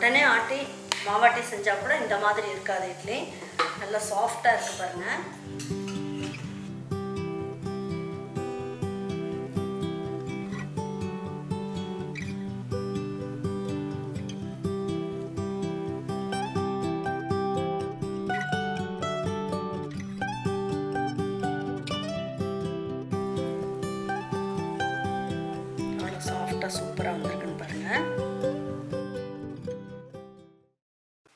உடனே ஆட்டி மாவாட்டி செஞ்சால் கூட இந்த மாதிரி இருக்காது இட்லி. நல்லா சாஃப்டாக இருக்குது பாருங்கள்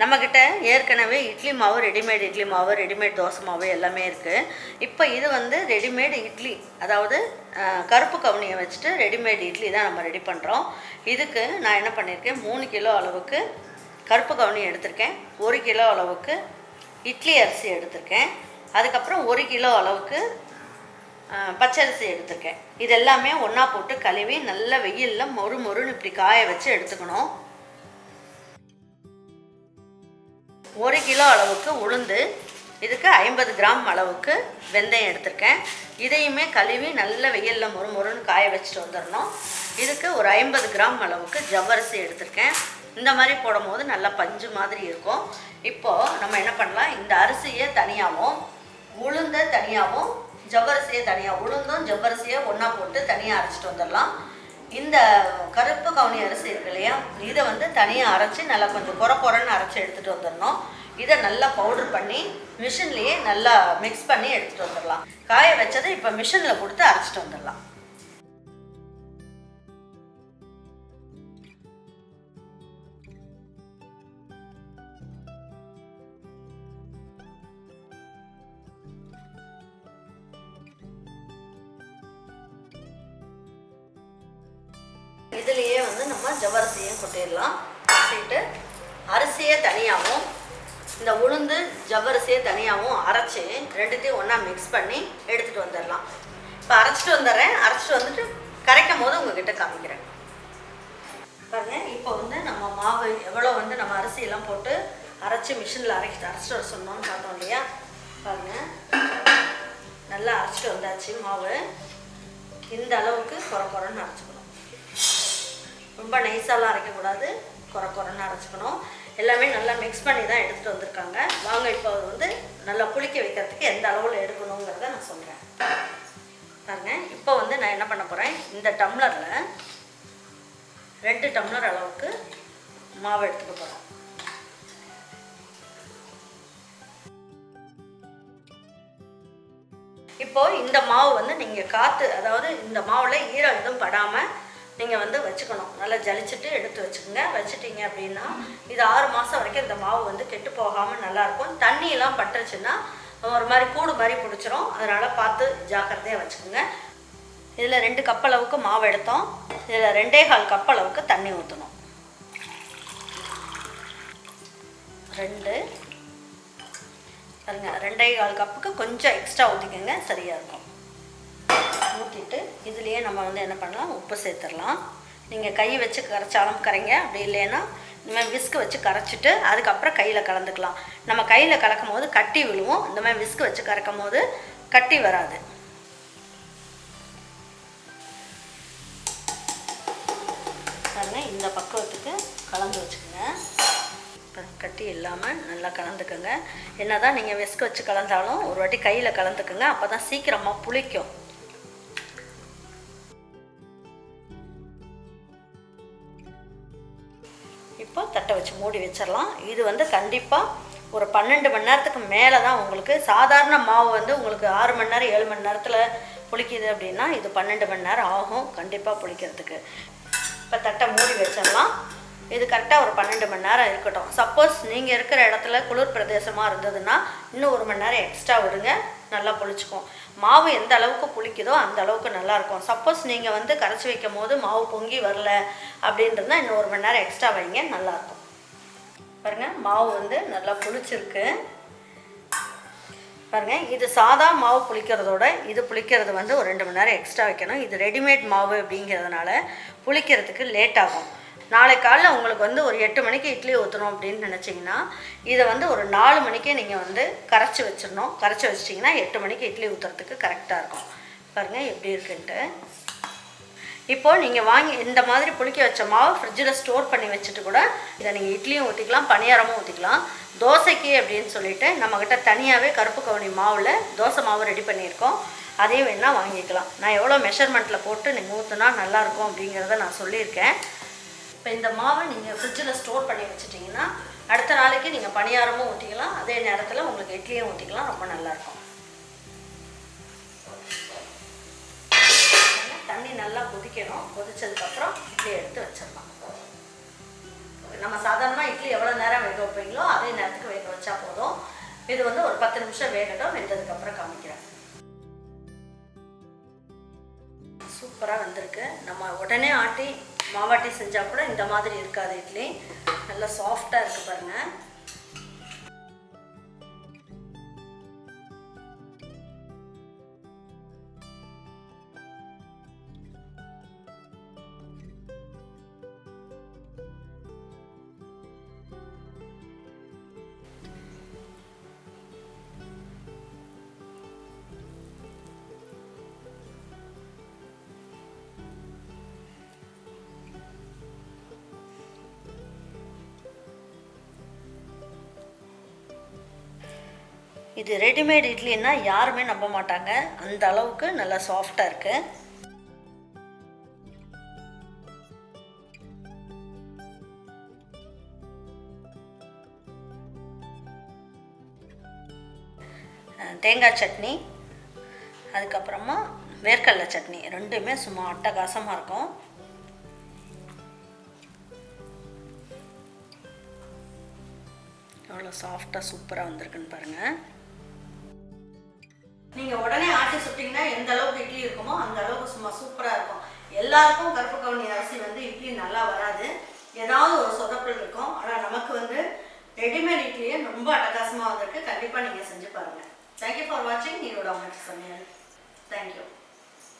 நம்மக்கிட்ட ஏற்கனவே இட்லி மாவு ரெடிமேட் இட்லி மாவு ரெடிமேட் தோசை மாவு எல்லாமே இருக்குது இப்போ இது வந்து ரெடிமேட் இட்லி அதாவது கருப்பு கவுனியை வச்சுட்டு ரெடிமேட் இட்லி தான் நம்ம ரெடி பண்ணுறோம் இதுக்கு நான் என்ன பண்ணியிருக்கேன் மூணு கிலோ அளவுக்கு கருப்பு கவுனி எடுத்திருக்கேன் ஒரு கிலோ அளவுக்கு இட்லி அரிசி எடுத்திருக்கேன் அதுக்கப்புறம் ஒரு கிலோ அளவுக்கு பச்சரிசி எடுத்திருக்கேன். இது எல்லாமே ஒன்றா போட்டு கழுவி நல்ல வெயிலில் மொறு மொறுன்னு இப்படி காய வச்சு எடுத்துக்கணும். ஒரு கிலோ அளவுக்கு உளுந்து இதுக்கு ஐம்பது கிராம் அளவுக்கு வெந்தயம் எடுத்திருக்கேன். இதையுமே கழுவி நல்ல வெயிலில் மொறு மொறுன்னு காய வச்சுட்டு வந்துடணும். இதுக்கு ஒரு ஐம்பது கிராம் அளவுக்கு ஜவ்வரிசி எடுத்திருக்கேன். இந்த மாதிரி போடும்போது நல்லா பஞ்சு மாதிரி இருக்கும். இப்போது நம்ம என்ன பண்ணலாம்? இந்த அரிசியை தனியாகவும் உளுந்தை தனியாகவும் ஜவ்வரிசியை தனியாக உளுந்தும் ஜவ்வரிசியை ஒன்றா போட்டு தனியாக அரைச்சிட்டு வந்துடலாம். இந்த கருப்பு கவுனி அரிசி இருக்கு இல்லையா? இதை வந்து தனியாக அரைச்சி நல்லா கொஞ்சம் குறை குறைன்னு அரைச்சி எடுத்துகிட்டு வந்துடணும். இதை நல்லா பவுடர் பண்ணி மிஷின்லேயே நல்லா மிக்ஸ் பண்ணி எடுத்துகிட்டு வந்துடலாம். காய வச்சதை இப்போ மிஷினில் கொடுத்து அரைச்சிட்டு வந்துடலாம். வந்து நம்ம ஜவ்வரிசியும் கொட்டிடலாம். கொட்டிட்டு அரிசியை தனியாகவும் இந்த உளுந்து ஜவ்வரிசியை தனியாகவும் அரைச்சி ரெண்டுத்தையும் ஒன்றா மிக்ஸ் பண்ணி எடுத்துகிட்டு வந்துடலாம். இப்போ அரைச்சிட்டு வந்துடுறேன். அரைச்சிட்டு வந்துட்டு கரைக்கும் போது உங்ககிட்ட காமிக்கிறேன். பாருங்க இப்போ வந்து நம்ம மாவு எவ்வளோ வந்து நம்ம அரிசியெல்லாம் போட்டு அரைச்சி மிஷினில் அரைச்சிட்டு அரைச்சிட்டு வர சொன்னோம்னு பார்த்தோம் இல்லையா? பாருங்க. நல்லா அரைச்சிட்டு வந்தாச்சு மாவு. இந்த அளவுக்கு குறை குறைன்னு அரைச்சிக்கணும். ரொம்ப நைஸாலாம் அரைக்கக்கூடாது. குறை குறைன்னு அரைச்சிக்கணும். எல்லாமே நல்லா மிக்ஸ் பண்ணி தான் எடுத்துகிட்டு வந்திருக்காங்க. வாங்க இப்போ வந்து நல்லா புளிக்க வைக்கிறதுக்கு எந்த அளவில் எடுக்கணுங்கிறத நான் சொல்கிறேன் பாருங்க இப்போ வந்து நான் என்ன பண்ண போகிறேன் இந்த டம்ளரில் ரெண்டு டம்ளர் அளவுக்கு மாவு எடுத்துக்க போகிறேன் இப்போ இந்த மாவு வந்து நீங்கள் காற்று அதாவது இந்த மாவில் ஈரம் எதுவும் படாமல் நீங்கள் வந்து வச்சுக்கணும். நல்லா ஜலிச்சுட்டு எடுத்து வச்சுக்கோங்க. வச்சுட்டீங்க அப்படின்னா இது ஆறு மாதம் வரைக்கும் இந்த மாவு வந்து கெட்டு போகாமல் நல்லாயிருக்கும் தண்ணியெல்லாம் பட்டுருச்சுன்னா ஒரு மாதிரி கூடு மாதிரி பிடிச்சிரும். அதனால் பார்த்து ஜாக்கிரதையாக வச்சுக்கோங்க. இதில் ரெண்டு கப் அளவுக்கு மாவு எடுத்தோம். இதில் ரெண்டே கால் கப் அளவுக்கு தண்ணி ஊற்றணும் ரெண்டு. பாருங்க ரெண்டே கால் கப்புக்கு கொஞ்சம் எக்ஸ்ட்ரா ஊற்றிக்கோங்க சரியாக இருக்கும். மாற்றிட்டு இதுலேயே நம்ம வந்து என்ன பண்ணலாம்? உப்பு சேர்த்துடலாம். நீங்கள் கை வச்சு கரைச்சாலும் கரைங்க. அப்படி இல்லைன்னா இந்த மாதிரி விஸ்கு வச்சு கரைச்சிட்டு அதுக்கப்புறம் கையில் கலந்துக்கலாம். நம்ம கையில் கலக்கும் போது கட்டி விழுவும். இந்த மாதிரி விஸ்கு வச்சு கறக்கும் போது கட்டி வராது. பாருங்க இந்த பக்குவத்துக்கு கலந்து வச்சுக்கோங்க. கட்டி இல்லாமல் நல்லா கலந்துக்கோங்க. என்னதான் நீங்கள் விஸ்க்கு வச்சு கலந்தாலும் ஒரு வாட்டி கையில் கலந்துக்குங்க. அப்போ தான் சீக்கிரமாக புளிக்கும். வச்சு மூடி வச்சிடலாம் இது வந்து கண்டிப்பாக ஒரு பன்னெண்டு மணி நேரத்துக்கு மேலே தான் உங்களுக்கு சாதாரண மாவு வந்து உங்களுக்கு ஆறு மணி நேரம் ஏழு மணி நேரத்தில் புளிக்குது அப்படின்னா இது பன்னெண்டு மணி நேரம் ஆகும் கண்டிப்பாக புளிக்கிறதுக்கு. இப்போ தட்டை மூடி வச்சிடலாம் இது கரெக்டாக ஒரு பன்னெண்டு மணி நேரம் இருக்கட்டும். சப்போஸ் நீங்கள் இருக்கிற இடத்துல குளிர் பிரதேசமாக இருந்ததுன்னா இன்னும் ஒரு மணி நேரம் எக்ஸ்ட்ரா விடுங்க. நல்லா புளிச்சுக்கும். மாவு எந்த அளவுக்கு புளிக்குதோ அந்த அளவுக்கு நல்லாயிருக்கும் சப்போஸ் நீங்கள் வந்து கரைச்சி வைக்கும் போது மாவு பொங்கி வரல அப்படின்றதுனா இன்னும் ஒரு மணி நேரம் எக்ஸ்ட்ரா வைங்க நல்லாயிருக்கும் பாருங்க மாவு வந்து நல்லா புளிச்சிருக்கு. பாருங்க இது சாதா மாவு புளிக்கிறதோட இது புளிக்கிறது வந்து ஒரு ரெண்டு மணி நேரம் எக்ஸ்ட்ரா வைக்கணும். இது ரெடிமேட் மாவு அப்படிங்கிறதுனால புளிக்கிறதுக்கு லேட் ஆகும். நாளை காலைல உங்களுக்கு வந்து ஒரு எட்டு மணிக்கு இட்லி ஊற்றணும் அப்படின்னு நினச்சிங்கன்னா இதை வந்து ஒரு நாலு மணிக்கே நீங்கள் வந்து கரைச்சி வச்சிடணும். கரைச்சி வச்சிட்டிங்கன்னா எட்டு மணிக்கு இட்லி ஊற்றுறதுக்கு கரெக்டாக இருக்கும். பாருங்கள் எப்படி இருக்குன்ட்டு. இப்போது நீங்கள் வாங்கி இந்த மாதிரி புளிக்க வச்ச மாவு ஃப்ரிட்ஜில் ஸ்டோர் பண்ணி வச்சுட்டு கூட இதை நீங்கள் இட்லியும் ஊற்றிக்கலாம் பணியாரமும் ஊற்றிக்கலாம் தோசைக்கு அப்படின்னு சொல்லிட்டு நம்மக்கிட்ட தனியாகவே கருப்பு கவுனி மாவில் தோசை மாவு ரெடி பண்ணியிருக்கோம். அதையும் வேணால் வாங்கிக்கலாம். நான் எவ்வளோ மெஷர்மெண்ட்டில் போட்டு நீங்கள் ஊற்றுனா நல்லாயிருக்கும் அப்படிங்கிறத நான் சொல்லியிருக்கேன். இப்போ இந்த மாவை நீங்கள் ஃப்ரிட்ஜில் ஸ்டோர் பண்ணி வச்சுட்டிங்கன்னா அடுத்த நாளைக்கு நீங்கள் பணியாரமும் ஊற்றிக்கலாம் அதே நேரத்தில் உங்களுக்கு இட்லியும் ஊற்றிக்கலாம் ரொம்ப நல்லாயிருக்கும் கொதிக்கணும் கொதிச்சதுக்கப்புறம் இட்லி எடுத்து வச்சிடலாம். நம்ம சாதாரணமாக இட்லி எவ்வளோ நேரம் வேக வைப்பீங்களோ அதே நேரத்துக்கு வேக வச்சா போதும். இது வந்து ஒரு பத்து நிமிஷம் வேகட்டும் வெந்ததுக்கப்புறம் காமிக்கிறேன். சூப்பராக வந்திருக்கு. நம்ம உடனே ஆட்டி மாவாட்டி செஞ்சால் கூட இந்த மாதிரி இருக்காது இட்லி. நல்லா சாஃப்டாக இருக்குது பாருங்கள் இது ரெடிமேட் இட்லின்னா யாருமே நம்ப மாட்டாங்க. அந்த அளவுக்கு நல்லா சாஃப்டாக இருக்குது தேங்காய் சட்னி அதுக்கப்புறமா வேர்க்கடலை சட்னி. ரெண்டுமே சும்மா அட்டகாசமாக இருக்கும். எவ்வளோ சாஃப்டாக சூப்பராக வந்திருக்குன்னு பாருங்கள் நீங்கள் உடனே ஆட்டி சுட்டிங்கன்னா எந்த அளவுக்கு இட்லி இருக்குமோ அந்த அளவுக்கு சும்மா சூப்பராக இருக்கும். எல்லாருக்கும் கருப்பு கவுனி அரிசி வந்து இட்லி நல்லா வராது. ஏதாவது ஒரு சொதப்பல் இருக்கும். ஆனால் நமக்கு வந்து ரெடிமேட் இட்லியே ரொம்ப அட்டகாசமாக வந்திருக்கு. கண்டிப்பாக நீங்கள் செஞ்சு பாருங்கள் தேங்க்யூ ஃபார் வாட்சிங் நீரோட அமைச்சு சமையல். தேங்க்யூ